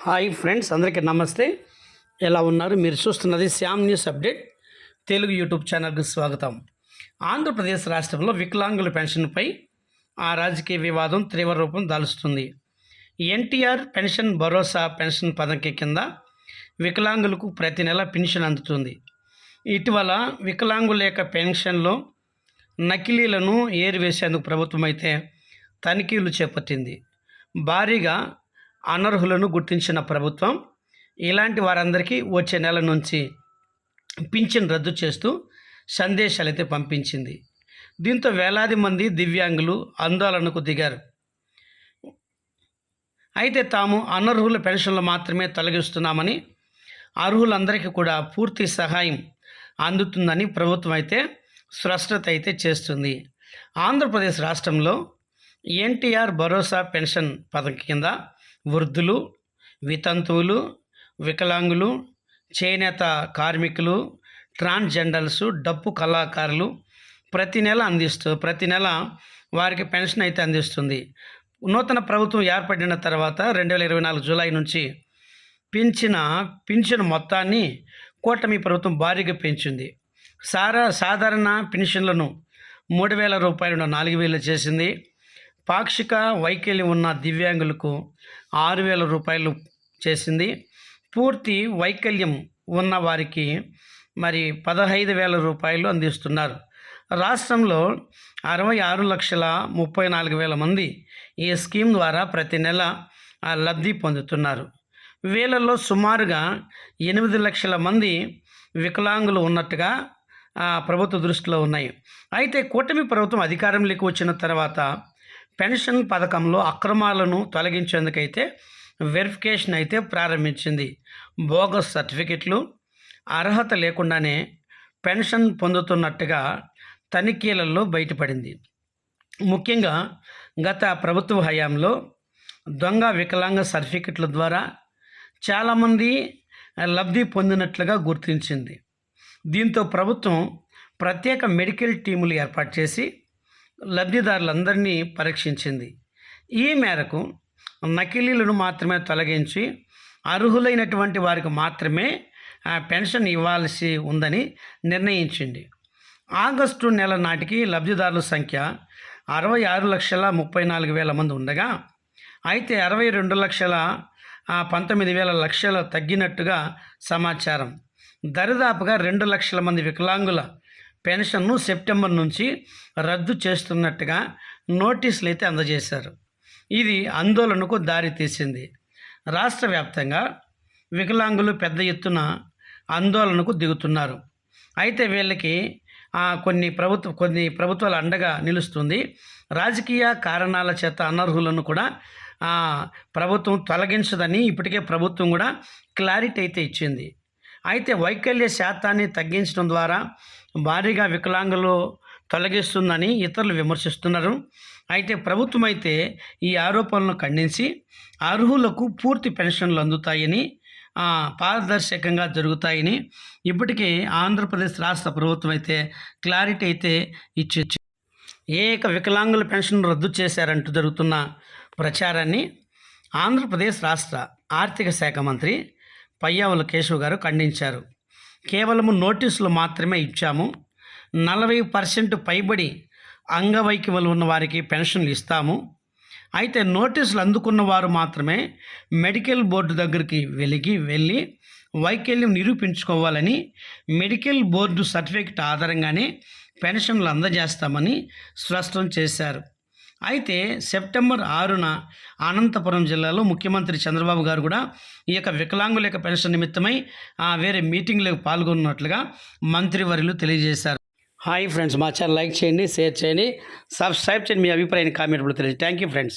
Hi friends అందరికీ నమస్తే. ఎలా ఉన్నారు? మీరు చూస్తున్నది Shyam news update. Telugu YouTube ఛానల్కి స్వాగతం. ఆంధ్రప్రదేశ్ రాష్ట్రంలో వికలాంగుల పెన్షన్పై ఆ రాజకీయ వివాదం తీవ్ర రూపం దాలుస్తుంది. ఎన్టీఆర్ పెన్షన్ భరోసా పెన్షన్ పథకం కింద వికలాంగులకు ప్రతి నెల పెన్షన్ అందుతుంది. ఇటీవల వికలాంగుల యొక్క పెన్షన్లో నకిలీలను ఏరివేసేందుకు ప్రభుత్వం అయితే తనిఖీలు చేపట్టింది. భారీగా అనర్హులను గుర్తించిన ప్రభుత్వం. ఇలాంటి వారందరికీ వచ్చే నెల నుంచి పింఛన్ రద్దు చేస్తూ సందేశాలు అయితే పంపించింది. దీంతో వేలాది మంది దివ్యాంగులు ఆందోళనకు దిగారు. అయితే తాము అనర్హుల పెన్షన్లు మాత్రమే తొలగిస్తున్నామని అర్హులందరికీ కూడా పూర్తి సహాయం అందుతుందని ప్రభుత్వం అయితే స్పష్టత అయితే చేస్తుంది. ఆంధ్రప్రదేశ్ రాష్ట్రంలో ఎన్టీఆర్ భరోసా పెన్షన్ పథకం కింద వృద్ధులు వితంతువులు వికలాంగులు చేనేత కార్మికులు ట్రాన్స్జెండర్స్ డప్పు కళాకారులు ప్రతి నెల అందిస్తూ ప్రతి నెల వారికి పెన్షన్ అయితే అందిస్తుంది. నూతన ప్రభుత్వం ఏర్పడిన తర్వాత రెండు వేల ఇరవై నాలుగు జూలై నుంచి పెంచిన పెన్షన్ మొత్తాన్ని కూటమి ప్రభుత్వం భారీగా పెంచింది. సారా సాధారణ పెన్షన్లను మూడు వేల రూపాయలను నాలుగు వేలు చేసింది. పాక్షిక వైకల్యం ఉన్న దివ్యాంగులకు ఆరు వేల రూపాయలు చేసింది. పూర్తి వైకల్యం ఉన్న వారికి మరి పదహైదు వేల రూపాయలు అందిస్తున్నారు. రాష్ట్రంలో అరవై ఆరు లక్షల ముప్పై నాలుగు వేల మంది ఈ స్కీమ్ ద్వారా ప్రతి నెల లబ్ధి పొందుతున్నారు. వీళ్ళలో సుమారుగా ఎనిమిది లక్షల మంది వికలాంగులు ఉన్నట్టుగా ప్రభుత్వ దృష్టిలో ఉన్నాయి. అయితే కూటమి ప్రభుత్వం అధికారంలోకి వచ్చిన తర్వాత పెన్షన్ పథకంలో అక్రమాలను తొలగించేందుకైతే వెరిఫికేషన్ అయితే ప్రారంభించింది. బోగస్ సర్టిఫికెట్లు అర్హత లేకుండానే పెన్షన్ పొందుతున్నట్టుగా తనిఖీలలో బయటపడింది. ముఖ్యంగా గత ప్రభుత్వ హయాంలో దొంగ వికలాంగ సర్టిఫికెట్ల ద్వారా చాలామంది లబ్ధి పొందినట్లుగా గుర్తించింది. దీంతో ప్రభుత్వం ప్రత్యేక మెడికల్ టీములు ఏర్పాటు చేసి లబ్ధిదారులందరినీ పరీక్షించింది. ఈ మేరకు నకిలీలను మాత్రమే తొలగించి అర్హులైనటువంటి వారికి మాత్రమే పెన్షన్ ఇవ్వాల్సి ఉందని నిర్ణయించింది. ఆగస్టు నెల నాటికి లబ్ధిదారుల సంఖ్య అరవై ఆరు లక్షల ముప్పై నాలుగు వేల మంది ఉండగా అయితే అరవై రెండు లక్షల పంతొమ్మిది వేల లక్షల తగ్గినట్టుగా సమాచారం. దరిదాపుగా రెండు లక్షల మంది వికలాంగుల పెన్షన్ను సెప్టెంబర్ నుంచి రద్దు చేస్తున్నట్టుగా నోటీసులు అయితే అందజేశారు. ఇది ఆందోళనకు దారితీసింది రాష్ట్ర వ్యాప్తంగా వికలాంగులు పెద్ద ఎత్తున ఆందోళనకు దిగుతున్నారు. అయితే వీళ్ళకి కొన్ని ప్రభుత్వ కొన్ని ప్రభుత్వాలు అండగా నిలుస్తుంది. రాజకీయ కారణాల చేత అనర్హులను కూడా ప్రభుత్వం తొలగించదని ఇప్పటికే ప్రభుత్వం కూడా క్లారిటీ అయితే ఇచ్చింది. అయితే వైకల్య శాతాన్ని తగ్గించడం ద్వారా భారీగా వికలాంగులు తొలగిస్తుందని ఇతరులు విమర్శిస్తున్నారు. అయితే ప్రభుత్వం అయితే ఈ ఆరోపణలను ఖండించి అర్హులకు పూర్తి పెన్షన్లు అందుతాయని పారదర్శకంగా జరుగుతాయని ఇప్పటికే ఆంధ్రప్రదేశ్ రాష్ట్ర ప్రభుత్వం అయితే క్లారిటీ అయితే ఇచ్చి ఏక వికలాంగుల పెన్షన్ రద్దు చేశారంటూ జరుగుతున్న ప్రచారాన్ని ఆంధ్రప్రదేశ్ రాష్ట్ర ఆర్థిక శాఖ మంత్రి పయ్యావుల కేశవ్ గారు ఖండించారు. కేవలము నోటీసులు మాత్రమే ఇచ్చాము. నలభై పర్సెంట్ పైబడి అంగవైకల్యం ఉన్న వారికి పెన్షన్లు ఇస్తాము. అయితే నోటీసులు అందుకున్న వారు మాత్రమే మెడికల్ బోర్డు దగ్గరికి వెలిగి వెళ్ళి వైకల్యం నిరూపించుకోవాలని మెడికల్ బోర్డు సర్టిఫికెట్ ఆధారంగానే పెన్షన్లు అందజేస్తామని స్పష్టం చేశారు. అయితే సెప్టెంబర్ ఆరున అనంతపురం జిల్లాలో ముఖ్యమంత్రి చంద్రబాబు గారు కూడా ఈ యొక్క వికలాంగుల యొక్క పెన్షన్ నిమిత్తమై ఆ, వేరే మీటింగ్లకు పాల్గొన్నట్లుగా మంత్రివర్యులు తెలియజేశారు. హాయ్ ఫ్రెండ్స్ మా ఛానల్ లైక్ చేయండి షేర్ చేయండి సబ్స్క్రైబ్ చేయండి మీ అభిప్రాయాన్ని కామెంట్ తెలియజేయండి. Thank you friends.